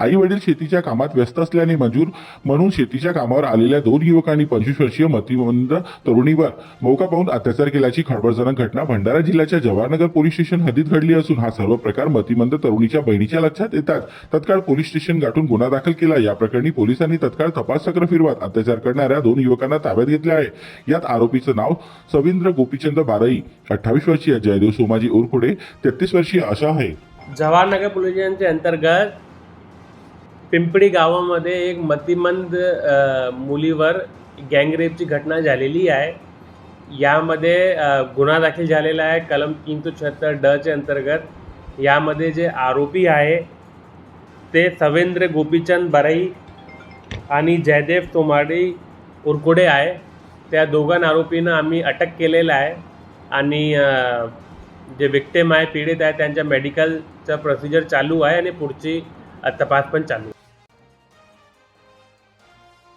आई वडील शेतीच्या कामात व्यस्त असल्याने मजूर म्हणून शेतीच्या कामावर आलेल्या दोन युवकांनी पंचवीस वर्षीय मतिमंद तरुणीवर मौका पाहून अत्याचार केल्याची खळबळजनक घटना भंडारा जिल्ह्याच्या जवाहरनगर पोलीस स्टेशन हद्दीत घडली असून हा सर्व प्रकार मतिमंद तरुणीच्या बहिणीच्या लक्षात येतात. तत्काळ पोलीस स्टेशन गाठून गुन्हा दाखल केला. या प्रकरणी पोलिसांनी तत्काळ तपास चक्र फिरवत अत्याचार करणाऱ्या दोन युवकांना ताब्यात घेतले आहे. यात आरोपीचं नाव सविंद्र गोपीचंद बाराई अठ्ठावीस वर्षीय जयदेव सोमाजी उरखुडे तेहतीस वर्षीय अशा आहे. जवाहरनगर पोलीस स्टेशनच्या अंतर्गत पिंपळी गावामध्ये एक मतिमंद मुलीवर गँगरेपची घटना झालेली आहे. यामध्ये गुन्हा दाखल झालेला आहे. कलम तीन सो छत्तर डचे अंतर्गत. यामध्ये जे आरोपी आहे ते सवेंद्र गोपीचंद बराई आणि जयदेव तोमाडी उरकुडे आहे. त्या दोघां आरोपींना आम्ही अटक केलेलं आहे आणि जे विक्टेम आहे पीडित आहे त्यांच्या मेडिकलचं प्रोसिजर चालू आहे आणि पुढची तपास पण चालू आहे.